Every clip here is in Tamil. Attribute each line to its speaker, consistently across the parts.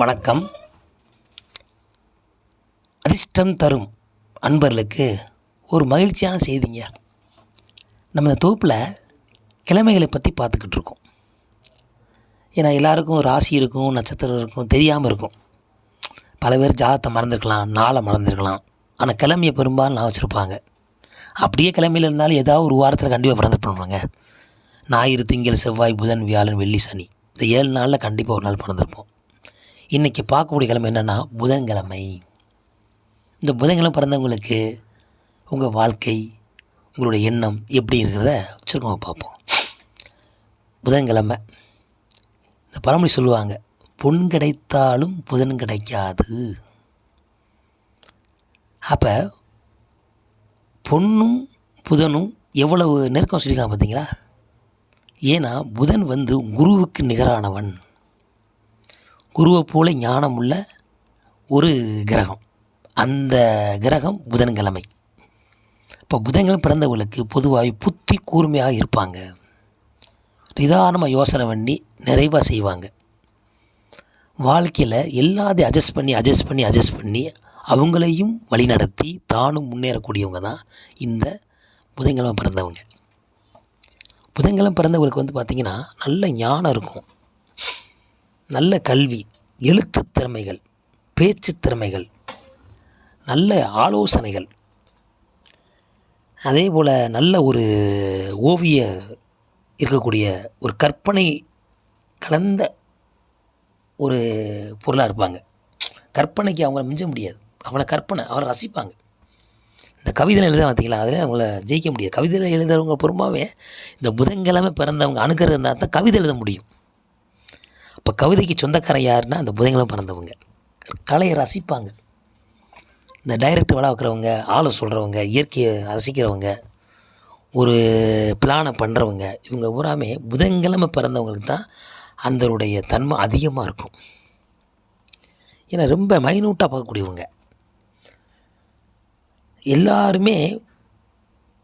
Speaker 1: வணக்கம். அதிர்ஷ்டம் தரும் அன்பர்களுக்கு ஒரு மகிழ்ச்சியான செய்திங்க. நம்ம இந்த தொகுப்பில் கிழமைகளை பற்றி பார்த்துக்கிட்டு இருக்கோம். ஏன்னா எல்லாருக்கும் ராசி இருக்கும் நட்சத்திரம் இருக்கும் தெரியாமல் இருக்கும். பல பேர் ஜாதத்தை மறந்துருக்கலாம் நாளை மறந்துருக்கலாம். ஆனால் கிழமையை பெரும்பாலும் நான் வச்சுருப்பாங்க. அப்படியே கிழமையில் இருந்தாலும் ஏதாவது ஒரு வாரத்தில் கண்டிப்பாக பிறந்து பண்ணுவாங்க ஞாயிறு திங்கள் செவ்வாய் புதன் வியாழன் வெள்ளி சனி. இந்த ஏழு நாளில் கண்டிப்பாக ஒரு நாள் பிறந்திருப்போம். இன்றைக்கி பார்க்கக்கூடிய கிழமை என்னென்னா புதன்கிழமை. இந்த புதன்கிழமை பிறந்தவங்களுக்கு உங்கள் வாழ்க்கை உங்களுடைய எண்ணம் எப்படி இருக்கிறத சுருக்கமாக பார்ப்போம். புதன்கிழமை. இந்த பழமொழி சொல்லுவாங்க பொன் கிடைத்தாலும் புதன் கிடைக்காது. அப்போ பொண்ணும் புதனும் எவ்வளவு நெருக்கம் சொல்லியிருக்காங்க பார்த்தீங்களா ஏன்னா புதன் வந்து குருவுக்கு நிகரானவன். குருவை போல ஞானம் உள்ள ஒரு கிரகம். அந்த கிரகம் புதன்கிழமை. இப்போ புதன்கிழமை பிறந்தவர்களுக்கு பொதுவாக புத்தி கூர்மையாக இருப்பாங்க. நிதானமாக யோசனை பண்ணி நிறைவாக செய்வாங்க. வாழ்க்கையில் எல்லாத்தையும் அட்ஜஸ்ட் பண்ணி அட்ஜஸ்ட் பண்ணி அட்ஜஸ்ட் பண்ணி அவங்களையும் வழிநடத்தி தானும் முன்னேறக்கூடியவங்க தான் இந்த புதன்கிழமை பிறந்தவங்க. புதன்கிழமை பிறந்தவங்களுக்கு வந்து பார்த்திங்கன்னா நல்ல ஞானம் இருக்கும். நல்ல கல்வி எழுத்து திறமைகள் பேச்சு திறமைகள் நல்ல ஆலோசனைகள். அதே போல் நல்ல ஒரு ஓவிய இருக்கக்கூடிய ஒரு கற்பனை கலந்த ஒரு பொருளாக இருப்பாங்க. கற்பனைக்கு அவங்கள மிஞ்ச முடியாது. அவங்கள கற்பனை அவரை ரசிப்பாங்க. இந்த கவிதை எழுத பார்த்தீங்களா அதில் அவங்கள ஜெயிக்க முடியாது. கவிதையில் எழுதுறவங்க பொறுமாவே இந்த புதன்கிழமை பிறந்தவங்க அணுகிறது இருந்தால் தான் கவிதை எழுத முடியும். இப்போ கவிதைக்கு சொந்தக்காரன் யாருன்னா அந்த புதன்கிழமை பிறந்தவங்க. கலையை ரசிப்பாங்க. இந்த டைரக்ட் வளர்க்குறவங்க வைக்கிறவங்க ஆளை சொல்கிறவங்க இயற்கையை ரசிக்கிறவங்க ஒரு பிளானை பண்ணுறவங்க இவங்க பூராமே புதன்கிழமை பிறந்தவங்களுக்கு தான் அந்தருடைய தன்மை அதிகமாக இருக்கும். ஏன்னா ரொம்ப மைனூட்டாக பார்க்கக்கூடியவங்க. எல்லாருமே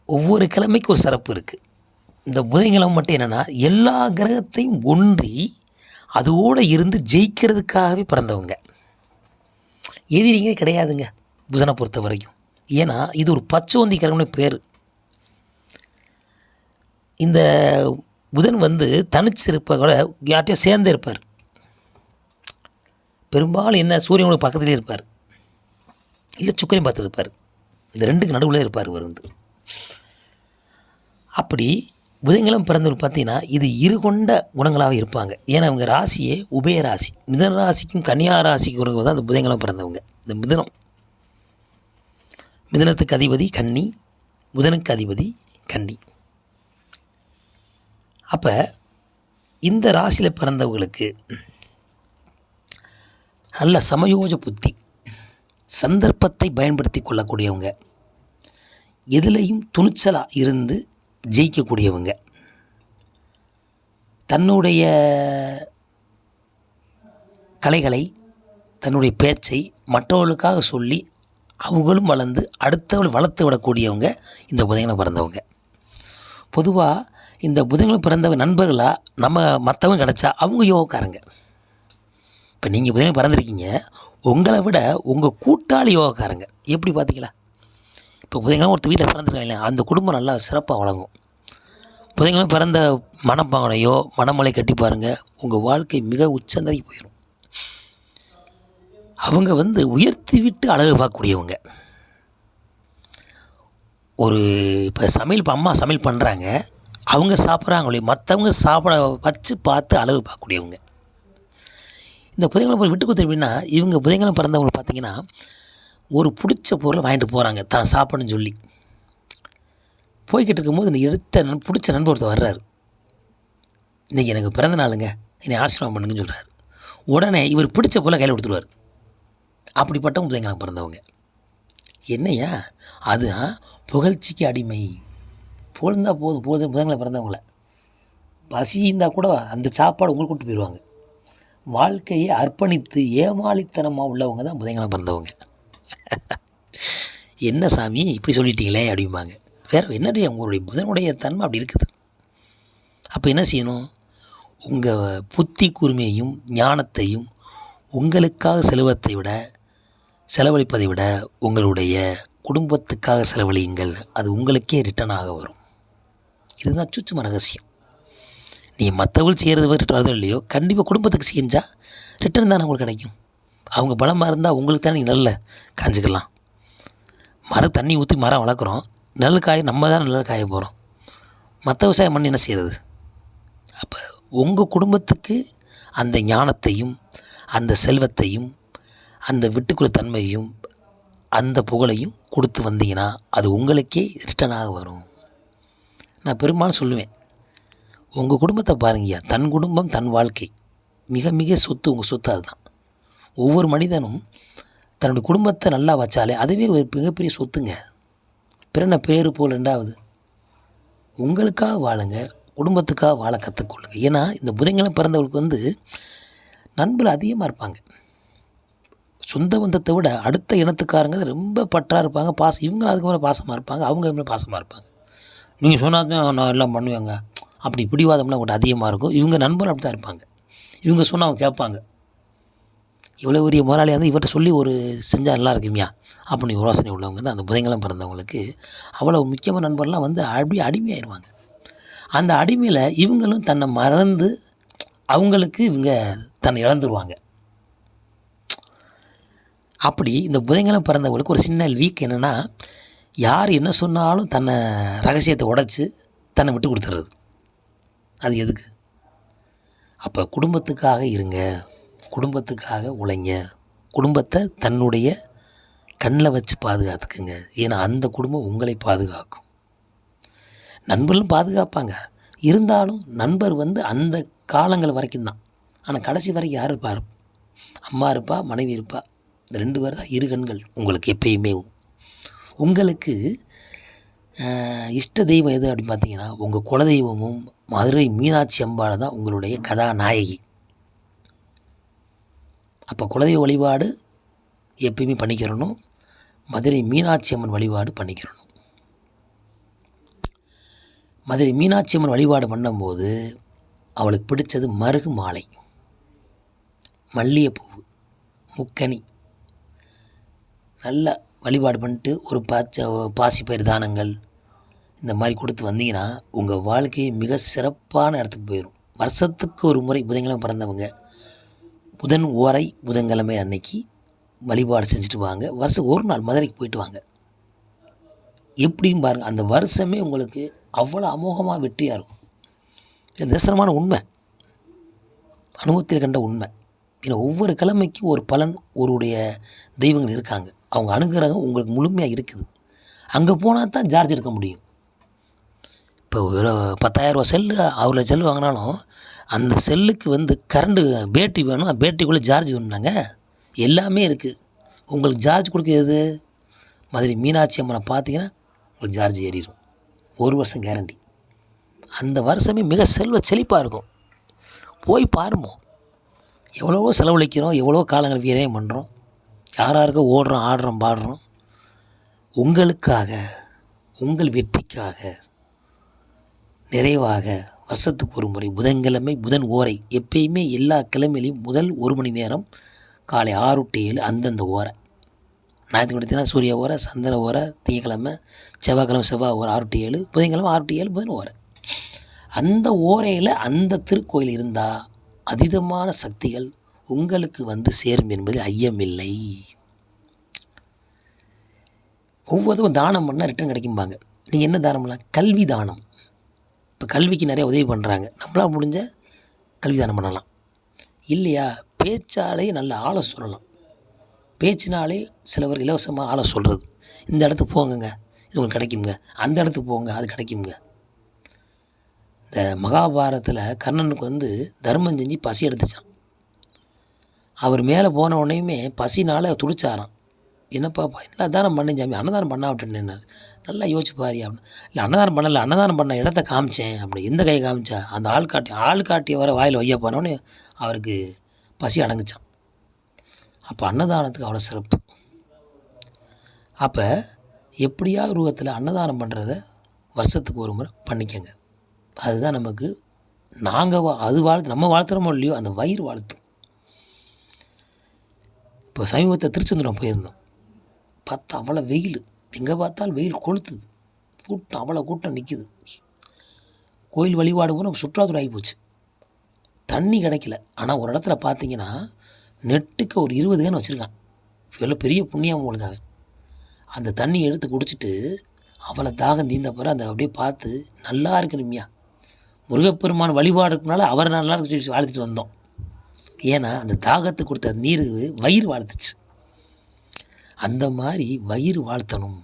Speaker 1: ஒவ்வொரு கிழமைக்கும் ஒரு சிறப்பு இருக்குது இந்த புதன்கிழமை மட்டும் என்னென்னா எல்லா கிரகத்தையும் ஒன்றி அதோடு இருந்து ஜெயிக்கிறதுக்காகவே பிறந்தவங்க. எதிரிங்க கிடையாதுங்க புதனை பொறுத்த வரைக்கும். ஏன்னா இது ஒரு பச்சோந்தி கிரகம்னு பேர். இந்த புதன் வந்து தனிச்சிருப்ப கூட யார்ட்டையும் சேர்ந்தே இருப்பார். பெரும்பாலும் என்ன சூரியனோட பக்கத்துலேயே இருப்பார். இல்லை சுக்கரையும் பார்த்துட்டு இருப்பார் இந்த ரெண்டுக்கு நடுவில் இருப்பார் இவர் வந்து. அப்படி புதன்கிழமை பிறந்தவர் பார்த்தீங்கன்னா இது இரு கொண்ட குணங்களாக இருப்பாங்க. ஏன்னா அவங்க ராசியே உபய ராசி. மிதன ராசிக்கும் கன்னியா ராசிக்கும் தான் அந்த புதன்கிழமை பிறந்தவங்க. இந்த மிதனம். மிதனத்துக்கு அதிபதி கன்னி புதனுக்கு அதிபதி கன்னி. அப்போ இந்த ராசியில் பிறந்தவங்களுக்கு நல்ல சமயோஜ புத்தி சந்தர்ப்பத்தை பயன்படுத்தி கொள்ளக்கூடியவங்க எதுலேயும் துணிச்சலாக இருந்து ஜெயிக்கக்கூடியவங்க. தன்னுடைய கலைகளை தன்னுடைய பேச்சை மற்றவர்களுக்காக சொல்லி அவங்களும் வளர்ந்து அடுத்தவள் வளர்த்து விடக்கூடியவங்க இந்த புதன்கிழமை பிறந்தவங்க. பொதுவாக இந்த புதன்கிழமை பிறந்தவங்க நண்பர்களாக நம்ம மற்றவங்க கிடச்சா அவங்க யோகக்காரங்க. இப்போ நீங்கள் புதன்கிழமை பிறந்திருக்கீங்க உங்களை விட உங்கள் கூட்டாளி யோகக்காரங்க. எப்படி பார்த்தீங்களா இப்போ புதன்கிழமை ஒருத்தர் வீட்டில் பிறந்திருக்காங்க அந்த குடும்பம் நல்லா சிறப்பாக வழங்கும் புதன்கிழமை பிறந்த மனப்பாங்கனையோ மனமலை கட்டி பாருங்கள் உங்கள் வாழ்க்கை மிக உச்சந்தரைக்கு போயிடும் அவங்க வந்து உயர்த்தி விட்டு அழகு பார்க்கக்கூடியவங்க. ஒரு இப்போ சமையல் இப்போ அம்மா சமையல் பண்ணுறாங்க அவங்க சாப்பிட்றாங்களே மற்றவங்க சாப்பிட வச்சு பார்த்து அழகு பார்க்கக்கூடியவங்க. இந்த புதைங்களை போய் விட்டு கொடுத்து எப்படின்னா இவங்க புதன்கிழமை பிறந்தவங்க பார்த்தீங்கன்னா ஒரு பிடிச்ச பொருளை வாங்கிட்டு போகிறாங்க தான் சாப்பிடணும்னு சொல்லி. போய்கிட்டு இருக்கும்போது நீ எடுத்த நன் பிடிச்ச நண்பர் ஒருத்தர் வர்றாரு. இன்றைக்கி எனக்கு பிறந்த நாளுங்க. என்னை ஆசீர்வாதம் பண்ணுங்கன்னு சொல்கிறாரு உடனே இவர் பிடிச்ச பொருளை கையில் கொடுத்துருவார். அப்படிப்பட்டவங்க புதன்கிழமை பிறந்தவங்க. என்னையா அதுதான் புகழ்ச்சிக்கு அடிமை. புகழ்ந்தா போதும். போதும் புதங்களை பிறந்தவங்கள. பசி இருந்தால் கூட அந்த சாப்பாடு உங்களுக்கு கூப்பிட்டு போயிடுவாங்க வாழ்க்கையை அர்ப்பணித்து ஏமாளித்தனமாக உள்ளவங்க தான் புதங்களை பிறந்தவங்க. என்ன சாமி இப்படி சொல்லிட்டீங்களே அப்படிம்பாங்க. வேறு என்னடி உங்களுடைய புதனுடைய தன்மை அப்படி இருக்குது? அப்போ என்ன செய்யணும்? உங்கள் புத்தி கூர்மையையும் ஞானத்தையும் உங்களுக்காக செலவத்தை விட செலவழிப்பதை விட உங்களுடைய குடும்பத்துக்காக செலவழியுங்கள். அது உங்களுக்கே ரிட்டர்னாக வரும். இதுதான் சுச்சும ரகசியம். நீ மற்றவர்கள் செய்கிறது ரிட்டர்ன் வருதோ இல்லையோ கண்டிப்பாக குடும்பத்துக்கு செஞ்சால் ரிட்டர்ன் தானே உங்களுக்கு கிடைக்கும். அவங்க பலமாக இருந்தால் உங்களுக்கு தானே நல்ல காஞ்சிக்கலாம். மரம் தண்ணி ஊற்றி மரம் வளர்க்குறோம். நெல் காய நம்ம தான் நெல் காய போகிறோம் மற்ற விவசாயம் பண்ணி என்ன செய்கிறது அப்போ உங்கள் குடும்பத்துக்கு அந்த ஞானத்தையும் அந்த செல்வத்தையும் அந்த விட்டுக்குள்ள தன்மையும் அந்த புகழையும் கொடுத்து வந்தீங்கன்னா அது உங்களுக்கே ரிட்டனாக வரும். நான் பெரும்பாலும் சொல்லுவேன் உங்கள் குடும்பத்தை பாருங்கய்யா. தன் குடும்பம் தன் வாழ்க்கை. மிக மிக சொத்து உங்கள் சொத்து அதுதான். ஒவ்வொரு மனிதனும் தன்னுடைய குடும்பத்தை நல்லா வச்சாலே அதுவே ஒரு மிகப்பெரிய சொத்துங்க. பிறனை பேர் போல் ரெண்டாவது. உங்களுக்காக வாழுங்க குடும்பத்துக்காக வாழ கற்றுக்கொள்ளுங்க. ஏன்னா இந்த புதன்கிழமை பிறந்தவங்களுக்கு வந்து நண்பர்கள் அதிகமாக இருப்பாங்க. சொந்த பந்தத்தை விட அடுத்த இனத்துக்காரங்க ரொம்ப பற்றாக இருப்பாங்க. பாசம் இவங்க அதுக்கு மேலே பாசமாக இருப்பாங்க அவங்க மேலே பாசமாக இருப்பாங்க. நீங்கள் சொன்னால் நான் எல்லாம் பண்ணுவேங்க. அப்படி பிடிவாதம்லாம் கூட அதிகமாக இருக்கும். இவங்க நண்பர் அப்படி தான் இருப்பாங்க. இவங்க சொன்னால் அவங்க கேட்பாங்க. இவ்வளோ பெரிய முதலாளியாக வந்து இவர்கிட்ட சொல்லி ஒரு செஞ்சால் நல்லா இருக்குமியா? அப்படின்னு யோசனை உள்ளவங்க தான் அந்த புதைங்கலம் பிறந்தவங்களுக்கு அவ்வளோ முக்கியமான நண்பர்லாம் வந்து அப்படியே அடிமையாயிருவாங்க. அந்த அடிமையில் இவங்களும் தன்னை மறந்து அவங்களுக்கு இவங்க தன்னை இழந்துருவாங்க. அப்படி இந்த புதைங்கலம் பிறந்தவங்களுக்கு ஒரு சின்ன வீக் என்னென்னா யார் என்ன சொன்னாலும் தன்னை ரகசியத்தை உடச்சி தன்னை விட்டு கொடுத்துறது அது எதுக்கு? அப்போ குடும்பத்துக்காக இருங்க. குடும்பத்துக்காக உழைங்க. குடும்பத்தை தன்னுடைய கண்ணில் வச்சு பாதுகாத்துக்குங்க. ஏன்னா அந்த குடும்பம் உங்களை பாதுகாக்கும். நண்பர்களும் பாதுகாப்பாங்க. இருந்தாலும் நண்பர் வந்து அந்த காலங்கள் வரைக்கும் தான். ஆனால் கடைசி வரைக்கும் யார் இருப்பார் அம்மா இருப்பா மனைவி இருப்பா. இந்த ரெண்டு பேர் தான் இரு கண்கள். உங்களுக்கு எப்பயுமே. உங்களுக்கு இஷ்ட தெய்வம் எது அப்படின்னு பார்த்தீங்கன்னா உங்கள் குலதெய்வமும் மதுரை மீனாட்சி அம்பாள் தான் உங்களுடைய கதாநாயகி. அப்போ குலதெய்வ வழிபாடு எப்பயுமே பண்ணிக்கிறணும். மதுரை மீனாட்சி அம்மன் வழிபாடு பண்ணிக்கிறணும். மதுரை மீனாட்சி அம்மன் வழிபாடு பண்ணும்போது அவளுக்கு பிடிச்சது மருகு மாலை. மல்லிகைப்பூ முக்கனி. நல்லா வழிபாடு பண்ணிட்டு ஒரு பாச்ச பாசிப்பயிர் தானங்கள் இந்த மாதிரி கொடுத்து வந்தீங்கன்னா உங்கள் வாழ்க்கையை மிக சிறப்பான இடத்துக்கு போயிடும். வருஷத்துக்கு ஒரு முறை புதன்கிழமை பிறந்தவங்க புதன் ஓரை புதன்கிழமை அன்னைக்கு வழிபாடு செஞ்சுட்டு வாங்க. வருஷம் ஒரு நாள் மதுரைக்கு போயிட்டு வாங்க. எப்படின்னு பாருங்கள் அந்த வருஷமே உங்களுக்கு அவ்வளோ அமோகமாக வெற்றியாக இருக்கும். இது நிதர்சனமான உண்மை. அனுபவத்தில் கண்ட உண்மை. ஏன்னா ஒவ்வொரு கிழமைக்கும் ஒரு பலன் ஒருடைய தெய்வங்கள் இருக்காங்க. அவங்க அனுகிரகம் உங்களுக்கு முழுமையாக இருக்குது. அங்கே போனால் தான் சார்ஜ் எடுக்க முடியும். இப்போ இவ்வளோ பத்தாயிரரூவா செல்லு அவ்வளோ செல்லு வாங்கினாலும் அந்த செல்லுக்கு வந்து கரண்ட்டு பேட்டரி வேணும். பேட்டரிக்குள்ளே சார்ஜ் வேணும்னாங்க. எல்லாமே இருக்குது உங்களுக்கு சார்ஜ் கொடுக்கறது மதுரை மீனாட்சி அம்மனை பார்த்தீங்கன்னா உங்களுக்கு சார்ஜ் ஏறிடும். ஒரு வருஷம் கேரண்டி அந்த வருஷமே மிக செல்வ செழிப்பாக இருக்கும். போய் பாருமோ எவ்வளவோ செலவழிக்கிறோம் எவ்வளோ காலங்கள் வீரையும் பண்ணுறோம் யார் யாருக்கோ ஓடுறோம் ஆடுறோம் பாடுறோம். உங்களுக்காக உங்கள் வெற்றிக்காக நிறைவாக வருஷத்துக்கு ஒரு முறை புதன்கிழமை புதன் ஓரை எப்பயுமே எல்லா கிழமையிலையும் முதல் ஒரு மணி நேரம் காலை ஆறு டு ஏழு அந்தந்த ஓரை. ஞாயிற்றுக்கிழமை சூரிய ஓரை சந்திர ஓரை திங்கக்கிழமை செவ்வாய்க்கிழமை செவ்வாய் ஓரை ஆறு டு ஏழு புதன்கிழமை ஆறு டு ஏழு புதன் ஓரை. அந்த ஓரையில் அந்த திருக்கோயில் இருந்தால் அதீதமான சக்திகள் உங்களுக்கு வந்து சேரும் என்பது ஐயமில்லை. ஒவ்வொருத்தரும் தானம் பண்ணால் ரிட்டர்ன் கிடைக்கும்பாங்க. நீங்கள் என்ன தானம் பண்ணலாம் கல்வி தானம். இப்போ கல்விக்கு நிறைய உதவி பண்ணுறாங்க. நம்மளால் முடிஞ்ச கல்வி தானம் பண்ணலாம். இல்லையா? பேச்சாலே நல்ல ஆளை சொல்லலாம். பேச்சினாலே சிலவர் இலவசமாக ஆளை சொல்கிறது இந்த இடத்துக்கு போங்கங்க. இது உங்களுக்கு கிடைக்குங்க அந்த இடத்துக்கு போங்க. அது கிடைக்குங்க இந்த மகாபாரதத்தில் கர்ணனுக்கு வந்து தர்மம் செஞ்சு பசி எடுத்துச்சான் அவர் மேலே போன உடனேயுமே பசினால் துடிச்சாராம். என்னப்பா என்ன தானம் பண்ணேன் சாமி. அன்னதானம் பண்ணா விட்டுன்னு நல்லா யோசிச்சு பாரு அப்படின்னு. இல்லை அன்னதானம் பண்ணல அன்னதானம் பண்ண இடத்த காமிச்சேன் அப்படி எந்த கை காமிச்சா? அந்த ஆள் காட்டி ஆள் காட்டி வர வாயில் வைய போனோன்னு அவருக்கு பசி அடங்குச்சான் அப்போ அன்னதானத்துக்கு அவ்வளோ சிறப்பு. அப்போ எப்படியா உருவத்தில் அன்னதானம் பண்ணுறத வருஷத்துக்கு ஒரு முறை பண்ணிக்கங்க. அதுதான் நமக்கு நாங்கள் வா அது வாழ்த்து நம்ம வாழ்த்துறோமோ இல்லையோ அந்த வயிறு வாழ்த்து இப்போ சமீபத்தில் திருச்செந்தூரம் போயிருந்தோம். பார்த்தா அவ்வளோ வெயில். எங்கே பார்த்தாலும் வெயில் கொளுத்துது. கூட்டம் அவ்வளோ கூட்டம் நிற்கிது கோயில் வழிபாடு பூரா சுற்றுலாத்துறை ஆகி போச்சு. தண்ணி கிடைக்கல. ஆனால் ஒரு இடத்துல பார்த்தீங்கன்னா நெட்டுக்கு ஒரு இருபது கேன் வச்சுருக்கான். எவ்வளோ பெரிய புண்ணியம் உங்களுக்கு அவன். அந்த தண்ணி எடுத்து குடிச்சிட்டு அவளை தாகம் தீர்ந்த பிறகு அந்த அப்படியே பார்த்து நல்லா இருக்கணுமியா முருகப்பெருமான் வழிபாடு இருக்கனால அவரை நல்லா இருக்கு சொல்லி வாழ்த்துட்டு வந்தோம். ஏன்னா அந்த தாகத்தை கொடுத்த நீர் வயிறு வாழ்த்துச்சு. அந்த மாதிரி வயிறு வாழ்த்தணும்.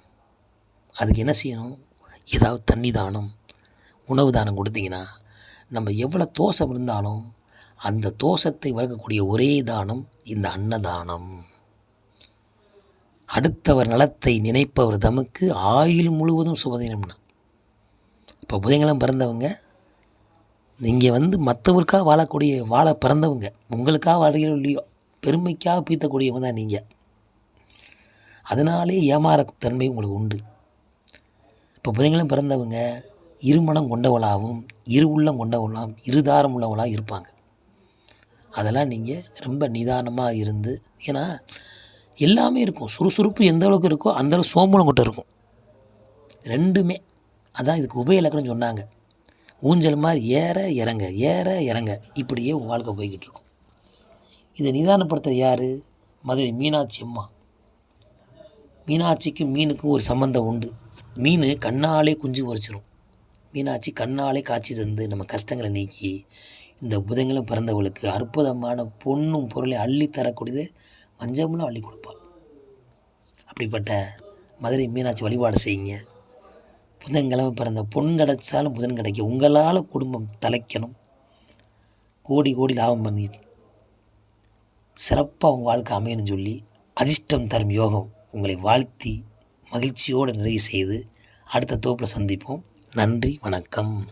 Speaker 1: அதுக்கு என்ன செய்யணும்? ஏதாவது தண்ணி தானம் உணவு தானம் கொடுத்தீங்கன்னா நம்ம எவ்வளோ தோஷம் இருந்தாலும் அந்த தோஷத்தை வளர்க்கக்கூடிய ஒரே தானம் இந்த அன்னதானம். அடுத்தவர் நலத்தை நினைப்பவர் தமக்கு ஆயுள் முழுவதும் சுபதினம்னா. இப்போ புதையங்களம் பிறந்தவங்க நீங்கள் வந்து மற்றவருக்காக வாழக்கூடிய வாழ பிறந்தவங்க உங்களுக்காக வாழ்கிறோ இல்லையோ பெருமைக்காக பீத்தக்கூடியவங்க தான் நீங்கள் அதனாலே ஏமாற தன்மை உங்களுக்கு உண்டு. இப்போ பிள்ளைங்களும் பிறந்தவங்க இருமணம் கொண்டவளாகவும் இரு உள்ளம் கொண்டவளாகவும் இருதாரம் உள்ளவளாக இருப்பாங்க. அதெல்லாம் நீங்கள் ரொம்ப நிதானமாக இருந்து ஏன்னா எல்லாமே இருக்கும். சுறுசுறுப்பு எந்த அளவுக்கு இருக்கோ அந்த அளவுக்கு சோம்பலம் கொட்ட இருக்கும். ரெண்டுமே. அதான் இதுக்கு உபய இலக்கணம் சொன்னாங்க. ஊஞ்சல் மாதிரி ஏற இறங்க ஏற இறங்க. இப்படியே உங்கள் வாழ்க்கை போய்கிட்டு இருக்கும். இதை நிதானப்படுத்த யார்? மதுரை மீனாட்சி அம்மா. மீனாட்சிக்கும் மீனுக்கும் ஒரு சம்மந்தம் உண்டு. மீன் கண்ணாலே குஞ்சு பொரிச்சிரும். மீனாட்சி கண்ணாலே காட்சி தந்து நம்ம கஷ்டங்களை நீக்கி இந்த புதங்களும் பிறந்தவளுக்கு அற்புதமான பொண்ணும் பொருளை அள்ளி தரக்கூடியது மஞ்சமும் அள்ளி கொடுப்பாள். அப்படிப்பட்ட மதுரை மீனாட்சி வழிபாடு செய்யுங்க. புதன்கிழமை பிறந்த பொன் கிடைச்சாலும் புதன் கிடைக்க உங்களால் குடும்பம் தலைக்கணும். கோடி கோடி லாபம் பண்ணி சிறப்பாக உங்கள் வாழ்க்கை அமையணும்னு சொல்லி அதிர்ஷ்டம் தரும் யோகம். உங்களை வாழ்த்தி மகிழ்ச்சியோடு நிறைவு செய்து அடுத்த தோப்பில் சந்திப்போம். நன்றி வணக்கம்.